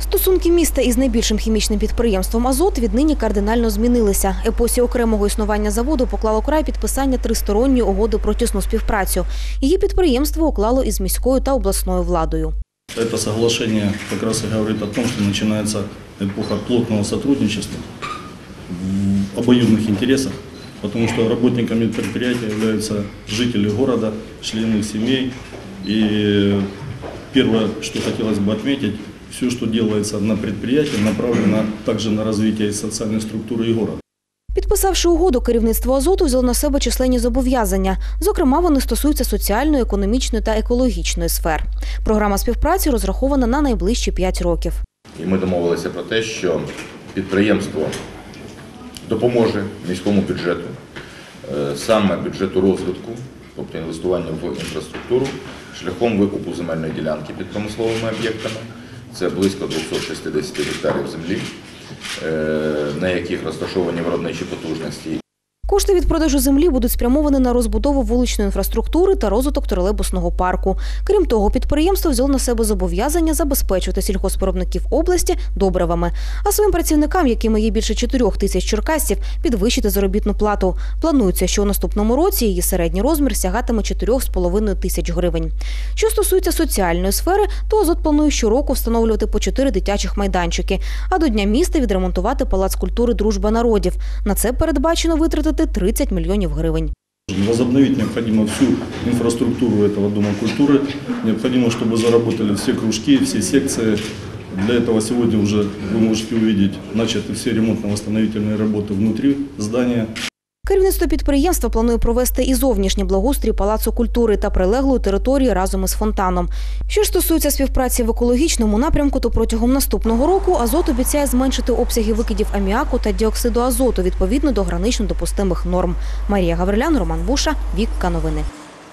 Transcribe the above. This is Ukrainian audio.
Стосунки міста із найбільшим хімічним підприємством Азот віднині кардинально змінилися. Епосі окремого існування заводу поклало край підписання тристоронньої угоди про тісну співпрацю. Її підприємство уклало із міською та обласною владою. Это соглашение как раз и говорит о том, что начинается эпоха плотного сотрудничества в обоюдных интересах, потому что работниками предприятия являются жители города, члены их семей. И первое, что хотелось бы отметить, все, что делается на предприятии, направлено также на развитие социальной структуры и города. Підписавши угоду, керівництво Азоту взяло на себе численні зобов'язання. Зокрема, вони стосуються соціальної, економічної та екологічної сфер. Програма співпраці розрахована на найближчі 5 років. І ми домовилися про те, що підприємство допоможе міському бюджету, е, саме бюджету розвитку, тобто інвестування в інфраструктуру, шляхом викупу земельної ділянки під промисловими об'єктами. Це близько 260 гектарів землі, е, на яких розташовані виробничі потужності. Кошти від продажу землі будуть спрямовані на розбудову вуличної інфраструктури та розвиток тролейбусного парку. Крім того, підприємство взяло на себе зобов'язання забезпечувати сільгоспвиробників області добривами, а своїм працівникам, якими є більше 4 тисяч черкасців, підвищити заробітну плату. Планується, що у наступному році її середній розмір сягатиме 4,5 тисяч гривень. Що стосується соціальної сфери, то Азот планує щороку встановлювати по 4 дитячих майданчики, а до Дня міста відремонтувати палац культури Дружба народів. На це передбачено витратити 30 мільйонів гривень. Возобновить необходимо всю инфраструктуру этого Дома культуры. Необходимо, чтобы заработали все кружки, все секции. Для этого сегодня уже вы можете увидеть начаты все ремонтно-восстановительные работы внутри здания. Керівництво підприємства планує провести і зовнішній благоустрій палацу культури та прилеглої території разом із фонтаном. Що ж стосується співпраці в екологічному напрямку, то протягом наступного року Азот обіцяє зменшити обсяги викидів аміаку та діоксиду азоту відповідно до гранично допустимих норм. Марія Гаврилян, Роман Буша, Вікка Новини.